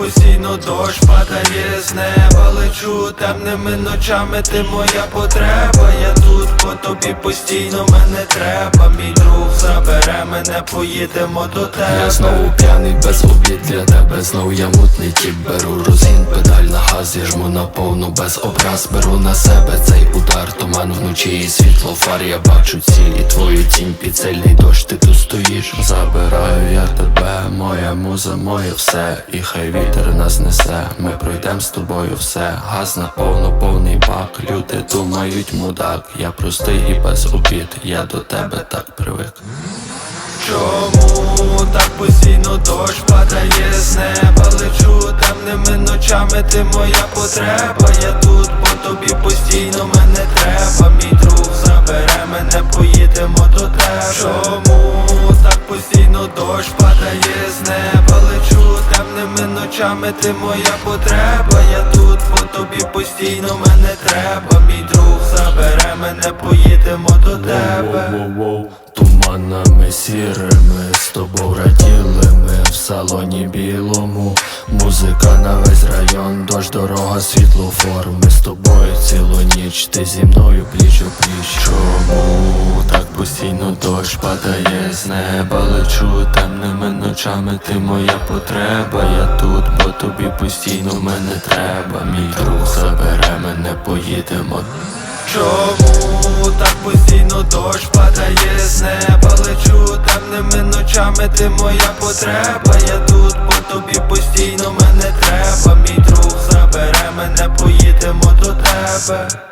постійно дощ падає з неба? Лечу темними ночами, ти моя потреба. Я тут по тобі постійно мене треба. Мій друг забере мене, поїдемо до тебе. Я знову п'яний без обід для тебе. Знов я мутний тіп беру розгін Педаль на газ, я жму на повну без образ. Беру на себе цей удар, туман вночі і світло фар. Я бачу ціль і твою тінь під дощ Ти тут стоїш, забираю я тебе Моя муза, моє все. І хай вітер нас несе. Ми пройдем з тобою все. Газ на повно, повний бак. Люди думають мудак Я простий і без обід. Я до тебе так привик. Чому так постійно дощ падає з неба? Лечу темними ночами, ти моя потреба. Я тут по тобі постійно мене треба. Мій друг постійно дощ падає з неба. Лечу темними ночами, ти моя потреба. Я тут по тобі постійно мене треба. Мій друг забере мене, поїдемо до тебе. Туманами сірими з тобою раділи ми салоні білому. Музика на весь район, дощ, дорога, світлофор Ми з тобою цілу ніч, ти зі мною пліч у пліч. Чому так постійно дощ падає з неба? Лечу темними ночами, ти моя потреба. Я тут, бо тобі постійно мене треба. Мій друг забере мене, поїдемо. Чому так постійно дощ падає з неба ночами, ти моя потреба. Я тут по тобі постійно мене треба. Мій друг забере мене, поїдемо до тебе